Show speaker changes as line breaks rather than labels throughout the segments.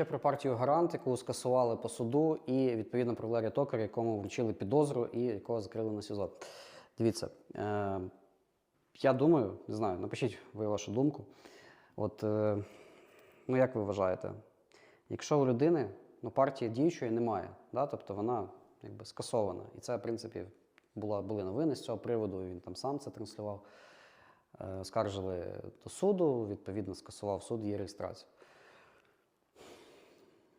Ще про партію Гарант, яку скасували по суду, і відповідно про Валерія Токаря, якому вручили підозру і якого закрили на СІЗО. Дивіться, е, я думаю, не знаю, напишіть ви вашу думку. От, е, ну як ви вважаєте, якщо у людини ну, партії діючої немає, да, тобто вона якби скасована. І це, в принципі, була, були новини з цього приводу, він там сам це транслював. Е, скаржили до суду, відповідно, скасував суд її реєстрацію.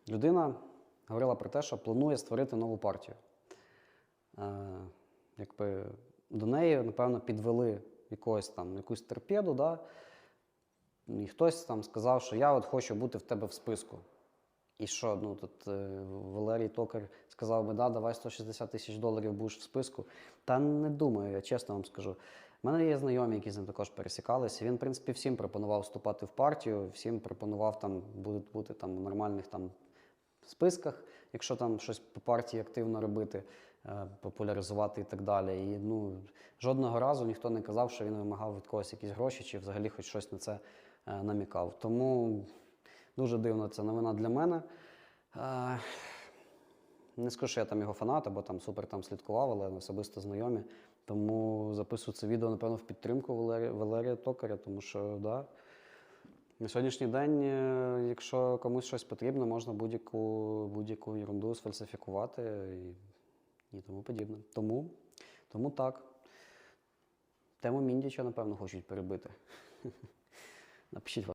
Людина говорила про те, що планує створити нову партію. Е, якби до неї, напевно, підвели якогось там якусь торпеду, да? і хтось там сказав, що я от хочу бути в тебе в списку. І що, ну тут е, Валерій Токар сказав би, да, давай 160 тисяч доларів будеш в списку. Та не думаю, я чесно вам скажу. У мене є знайомі, які з ним також пересікалися. Він, в принципі, всім пропонував вступати в партію, всім пропонував там бути, бути там нормальних там списках, якщо там щось по партії активно робити, е, популяризувати і так далі. І ну, жодного разу ніхто не казав, що він вимагав від когось якісь гроші чи взагалі хоч щось на це е, намікав. Тому дуже дивно ця новина для мене. Е, Не скажу, що я там його фанат або там супер там слідкував, але особисто знайомі. Тому записую це відео, напевно, в підтримку Валерія, Валерія Токаря, тому що да, на сьогоднішній день, е, якщо комусь щось потрібно, можна будь-яку будь-яку ерунду сфальсифікувати і, і тому подібне. Тому, тому так. Тему Міндіча, напевно, хочуть перебити. Напишіть